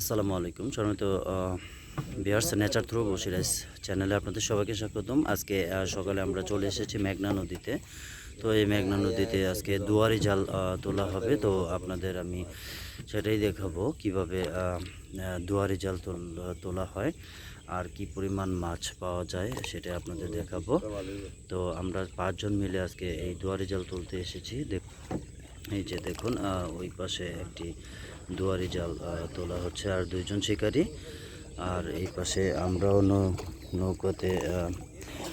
আসসালামু আলাইকুম। সম্মানিত বিহার্স নেচার থ্রু বসিরাইস চ্যানেলে আপনাদের সবাইকে স্বাগতম। আজকে সকালে আমরা চলে এসেছি মেঘনা নদীতে। তো এই মেঘনা নদীতে আজকে দুয়ারি জাল তোলা হবে। তো আপনাদের আমি সেটাই দেখাবো কীভাবে দুয়ারি জাল তোলা হয় আর কি পরিমাণ মাছ পাওয়া যায় সেটা আপনাদের দেখাবো। তো আমরা পাঁচজন মিলে আজকে এই দুয়ারি জাল তুলতে এসেছি। দেখ, এই যে দেখুন ওই পাশে একটি দুয়ারি জাল তোলা হচ্ছে আর দুইজন শিকারী। আর এই পাশে আমরাও নৌকাতে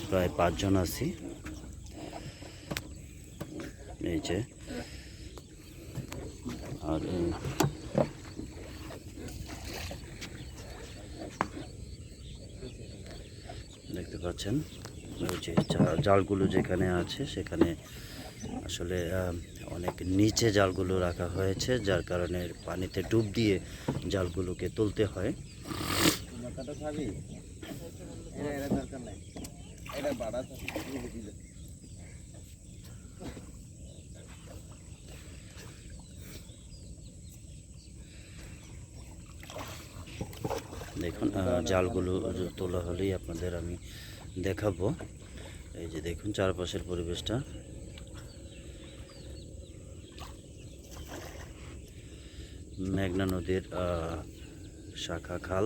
প্রায় পাঁচজন আছি। এই যে। আর দেখতে পাচ্ছেন যে জালগুলো যেখানে আছে, সেখানে আসলে অনেক নিচে জালগুলো রাখা হয়েছে, যার কারণে পানিতে ডুব দিয়ে জালগুলোকে তুলতে হয়। দেখুন জালগুলো তোলা হলেই আপনাদের আমি দেখাবো। এই যে দেখুন, চারপাশের পরিবেশটা। মেঘনা নদীর শাখা খাল।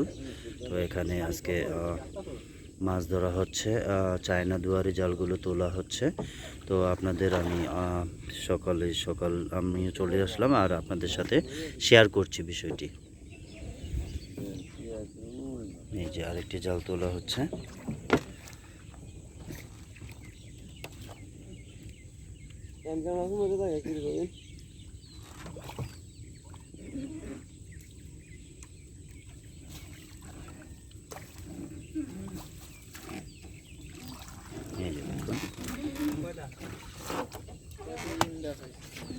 তো এখানে আজকে মাছ ধরা হচ্ছে। চায়না দুয়ারি জালগুলো তোলা হচ্ছে। তো আপনাদের আমি সকালে, সকাল আমিও চলে আসলাম আর আপনাদের সাথে শেয়ার করছি বিষয়টি। এই যে আরেকটি জাল তোলা হচ্ছে ক্যান্সার মাছ মধ্যে থাকে কি করবেন এই যে দেখুন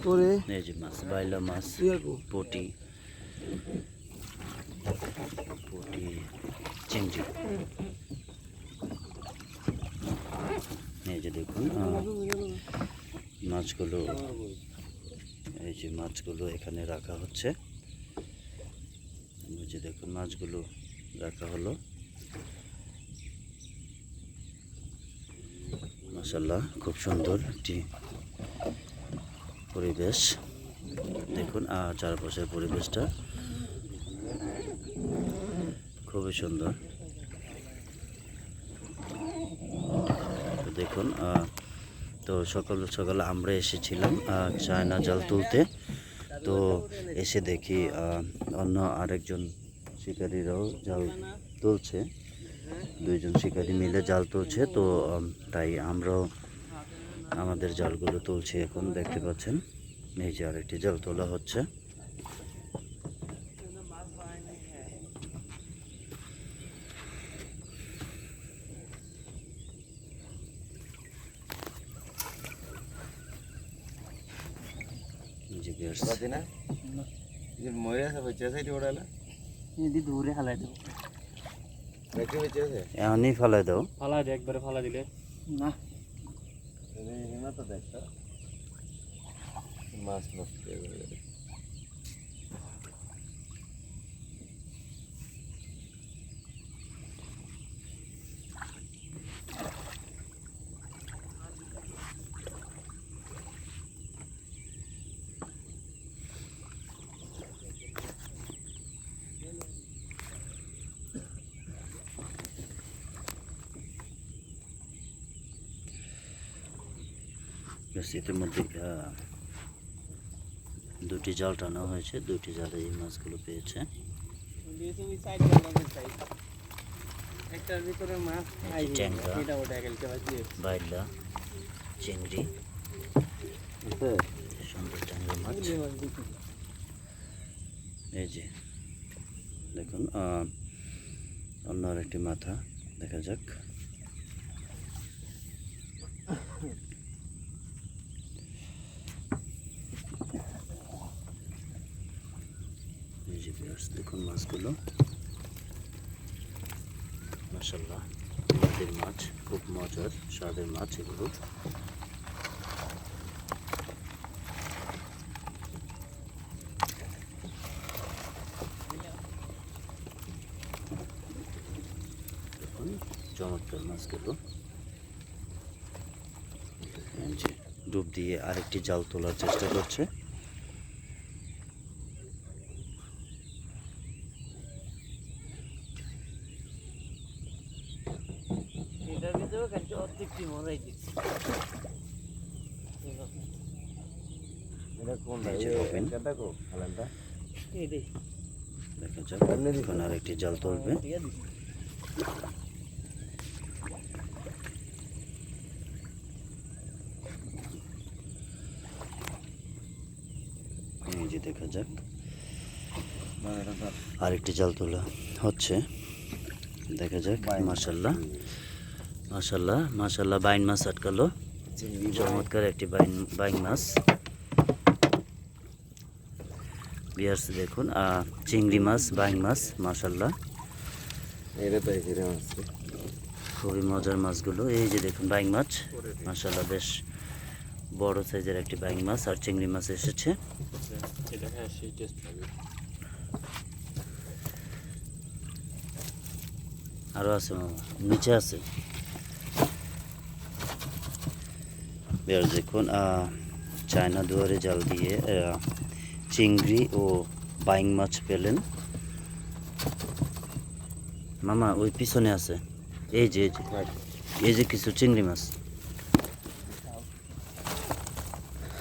করে এই যে মাছ বাইলা মাছ পটি। পটি চিংড়ি। এই যে দেখুন মাছগুলো এই যে মাছগুলো এখানে রাখা হচ্ছে। যে দেখুন মাছগুলো রাখা হলো। মাসাল্লাহ খুব সুন্দর একটি পরিবেশ। দেখুন, আর চারপাশের পরিবেশটা খুবই সুন্দর। দেখুন তো সকাল সকালে আমরা এসেছিলাম চায়না জাল তুলতে। তো এসে দেখি অন্য আরেকজন শিকারীরাও জাল তুলছে। দুইজন শিকারী মিলে জাল তুলছে তো তাই আমরাও আমাদের জালগুলো তুলছি এখন দেখতে পাচ্ছেন। এই যে আরেকটি জাল তোলা হচ্ছে। মরে আছে বাচ্চা ওড়ালা। দূরে হালাই দেবো। এখনই ফেলাই দাও। ফালাই দে একবারে ফালা দিলে। না। না তো দেখতো মাছ নষ্ট গেল বেশ দুটি জাল টানা হয়েছে। দুটি জালে এই মাছগুলো পেয়েছে। চিংড়ি সুন্দর ট্যাংরা মাছ। দেখুন অন্য আরেকটি মাথা, দেখা যাক। ভিউর্স দেখুন মাছগুলো মাসাল্লাহ মাছ খুব মজার স্বাদের মাছ এগুলো। চমৎকার মাছগুলো ডুব দিয়ে আরেকটি জাল তোলার চেষ্টা করছে। এটা এই দেখা যাক আরেকটি জাল তুলবে দিয়ে যে দেখা যাক না এটা ধর। আরেকটি জাল তোলা হচ্ছে দেখা যাক বাইন। মাশাল্লাহ মাশাল্লাহ বাইন মাছ আটকালো। চমৎকার একটি বাইন বাইন মাছ। বিয়ার্স দেখুন আহ, চিংড়ি মাছ বাইন মাছ মাশাল্লাহ খুবই মজার মাছগুলো। এই যে দেখুন বাইং মাছ। মাশাল্লাহ বেশ বড় সাইজের একটি বাইং মাছ আর চিংড়ি মাছ এসেছে। আরও আছে নিচে আছে। বেশ দেখুন চায়না দুয়ারে জাল দিয়ে চিংড়ি ও বাইং মাছ পেলেন। মামা ওই পিছনে আছে। এই যে এই যে। কিছু চিংড়ি মাছ।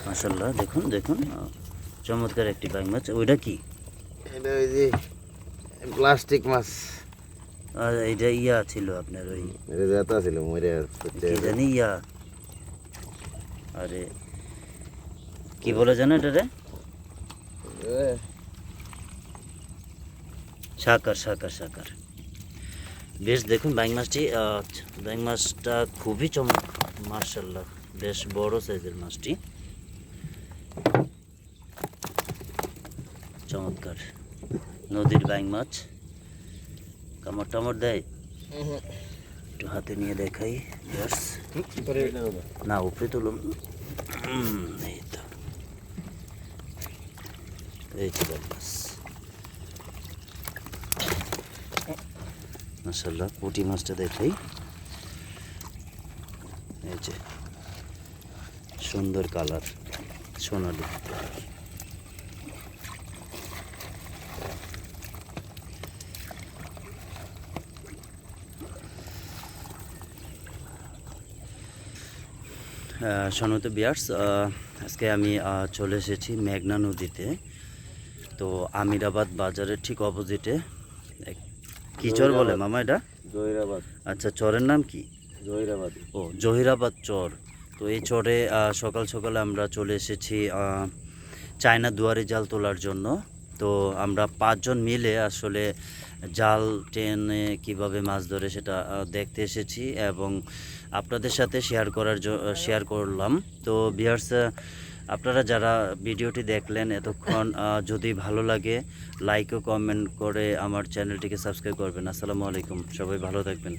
মাসাল্লাহ দেখুন দেখুন চমৎকার একটি বাইং মাছ। ওইটা কি? এটা ওই যে প্লাস্টিক মাছ। আর এইটা ইয়া ছিল আপনার ওই ছিল জানি ইয়া। আরে, কি বলে জানো এটা রে? সাকার সাকার সাকার। বেশ, দেখুন বাইং মাছটি বাইং মাছটা খুবই চমক মার্শাল্লাহ বেশ বড় সাইজের মাছটি। চমৎকার, নদীর বাইং মাছ। কামড় টামড় দেয়? একটু হাতে নিয়ে দেখাই না উপরে তুলুন। এই তো। এই তো মাছ মাসাল্লাহ পুঁটি মাছটা দেখাই। এই যে সুন্দর কালার সোনালি সনত বিয়ার্স আজকে আমি চলে এসেছি মেঘনা নদীতে। তো আমিরাবাদ বাজারের ঠিক অপোজিটে কি চর বলে মামা এটা? জহিরাবাদ। আচ্ছা চরের নাম কি? জহিরাবাদ। ও জহিরাবাদ চর। তো এই চরে সকাল সকালে আমরা চলে এসেছি চায়না দুয়ারে জাল তোলার জন্য। তো আমরা পাঁচজন মিলে আসলে জাল টেনে কীভাবে মাছ ধরে সেটা দেখতে এসেছি এবং আপনাদের সাথে শেয়ার করার শেয়ার করলাম। তো বিহার্স আপনারা যারা ভিডিওটি দেখলেন এতক্ষণ যদি ভালো লাগে লাইক ও কমেন্ট করে আমার চ্যানেলটিকে সাবস্ক্রাইব করবেন। আসসালামু আলাইকুম। সবাই ভালো থাকবেন।